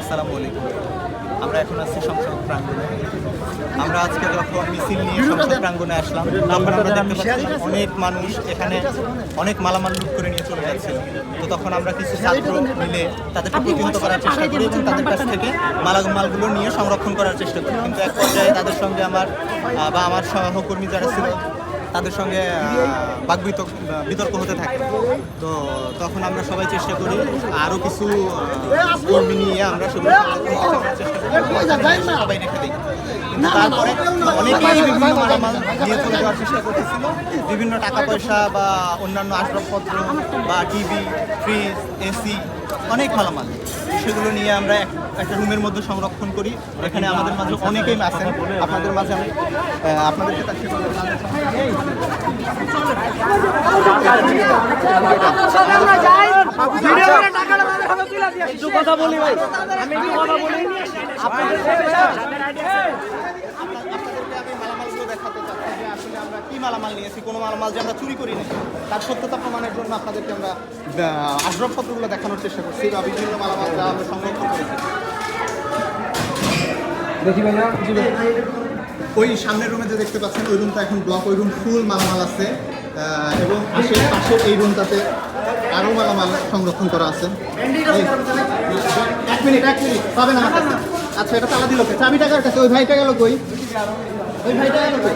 আসসালামু আলাইকুম আমরা এখন আছি সংসদ প্রাঙ্গণে। আমরা আজকে যখন মিছিল নিয়ে সংসদ প্রাঙ্গণে আসলাম আমরা দেখতে পাচ্ছি অনেক মানুষ এখানে অনেক মালামাল লুট করে নিয়ে চলে যাচ্ছিল। তো তখন আমরা কিছু ছাত্র মিলে তাদেরকে প্রতিহত করার চেষ্টা করি এবং তাদের কাছ থেকে মালামালগুলো নিয়ে সংরক্ষণ করার চেষ্টা করি। কিন্তু এক পর্যায়ে তাদের সঙ্গে আমার বা আমার সহকর্মী যারা ছিল তাদের সঙ্গে বাক বিতর্ক হতে থাকে। তো তখন আমরা সবাই চেষ্টা করি আরও কিছু কর্মী নিয়ে আমরা সবাই রেখে দিই। তারপরে অনেকেই বিভিন্ন মালামাল নিয়ে চলে যাওয়ার চেষ্টা করতেছিল। বিভিন্ন টাকা পয়সা বা অন্যান্য আসবাবপত্র বা টিভি, ফ্রিজ, এসি, অনেক মালামাল সেগুলো নিয়ে আমরা একটা রুমের মধ্যে সংরক্ষণ করি। এখানে আমাদের মাঝে অনেকেই আছেন। আপনাদের মাঝে আমি আপনাদেরকে তার একটু কথা বলি ভাই আমি নিয়েছি কোনো মালামাল যে আমরা চুরি করি না তার সত্যতা প্রমাণের জন্য আপনাদেরকে আমরা আসবাবপত্রগুলো দেখানোর চেষ্টা করছি বা বিভিন্ন মালামাল যা আমরা সংরক্ষণ করেছি ওই সামনের রুমে যে দেখতে পাচ্ছেন ওই রুমটা এখন ব্লক ওই রুম ফুল মালামাল আছে। এবং পাশে পাশে এই রুমটাতে আরও মালামাল সংরক্ষণ করা আছে। এক মিনিট এক মিনিট পাবেন না কাছে? আচ্ছা এটা তালা দিল চাবিটা চাবি টাকার কাছে ওই ভাইটা গেল কই? ওই ভাইটা গেল কই?